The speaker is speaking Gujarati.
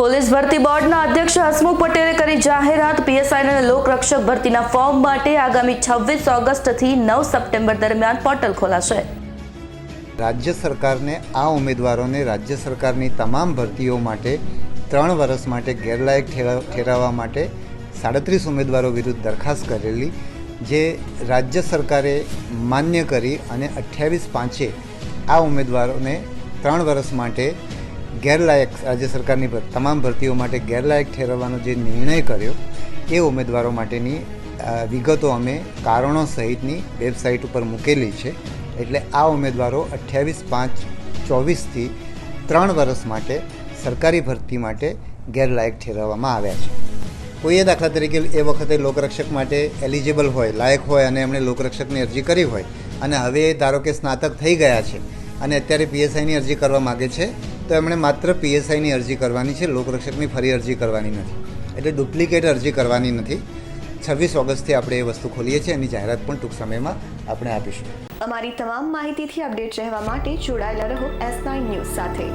પોલીસ ભરતી બોર્ડના અધ્યક્ષ હસમુખ પટેલે કરી જાહેરાત. પીએસઆઈ લોકરક્ષક ભરતીના ફોર્મ માટે આગામી છવ્વીસ ઓગસ્ટથી નવ સપ્ટેમ્બર દરમિયાન પોર્ટલ ખોલાશે. રાજ્ય સરકારને આ ઉમેદવારોને રાજ્ય સરકારની તમામ ભરતીઓ માટે ત્રણ વર્ષ માટે ગેરલાયક ઠેરા- ઠેરવવા માટે સાડત્રીસ ઉમેદવારો વિરુદ્ધ દરખાસ્ત કરેલી, જે રાજ્ય સરકારે માન્ય કરી અને અઠ્યાવીસ પાંચે આ ઉમેદવારોને ત્રણ વર્ષ માટે ગેરલાયક રાજ્ય સરકારની તમામ ભરતીઓ માટે ગેરલાયક ઠેરવવાનો જે નિર્ણય કર્યો, એ ઉમેદવારો માટેની વિગતો અમે કારણો સહિતની વેબસાઇટ ઉપર મૂકેલી છે. એટલે આ ઉમેદવારો અઠ્યાવીસ પાંચ ચોવીસથી ત્રણ વર્ષ માટે સરકારી ભરતી માટે ગેરલાયક ઠેરવવામાં આવ્યા છે. કોઈએ દાખલા તરીકે એ વખતે લોકરક્ષક માટે એલિજિબલ હોય, લાયક હોય અને એમણે લોકરક્ષકની અરજી કરી હોય અને હવે ધારો કે સ્નાતક થઈ ગયા છે અને અત્યારે પીએસઆઈની અરજી કરવા માગે છે તો એમણે માત્ર પીએસઆઈની અરજી કરવાની છે, લોકરક્ષકની ફરી અરજી કરવાની નથી. એટલે ડુપ્લિકેટ અરજી કરવાની નથી. છવ્વીસ ઓગસ્ટથી આપણે એ વસ્તુ ખોલીએ છીએ, એની જાહેરાત પણ ટૂંક સમયમાં આપણે આપીશું. અમારી તમામ માહિતીથી અપડેટ રહેવા માટે જોડાયેલા રહો એસ નાઇન ન્યૂઝ સાથે.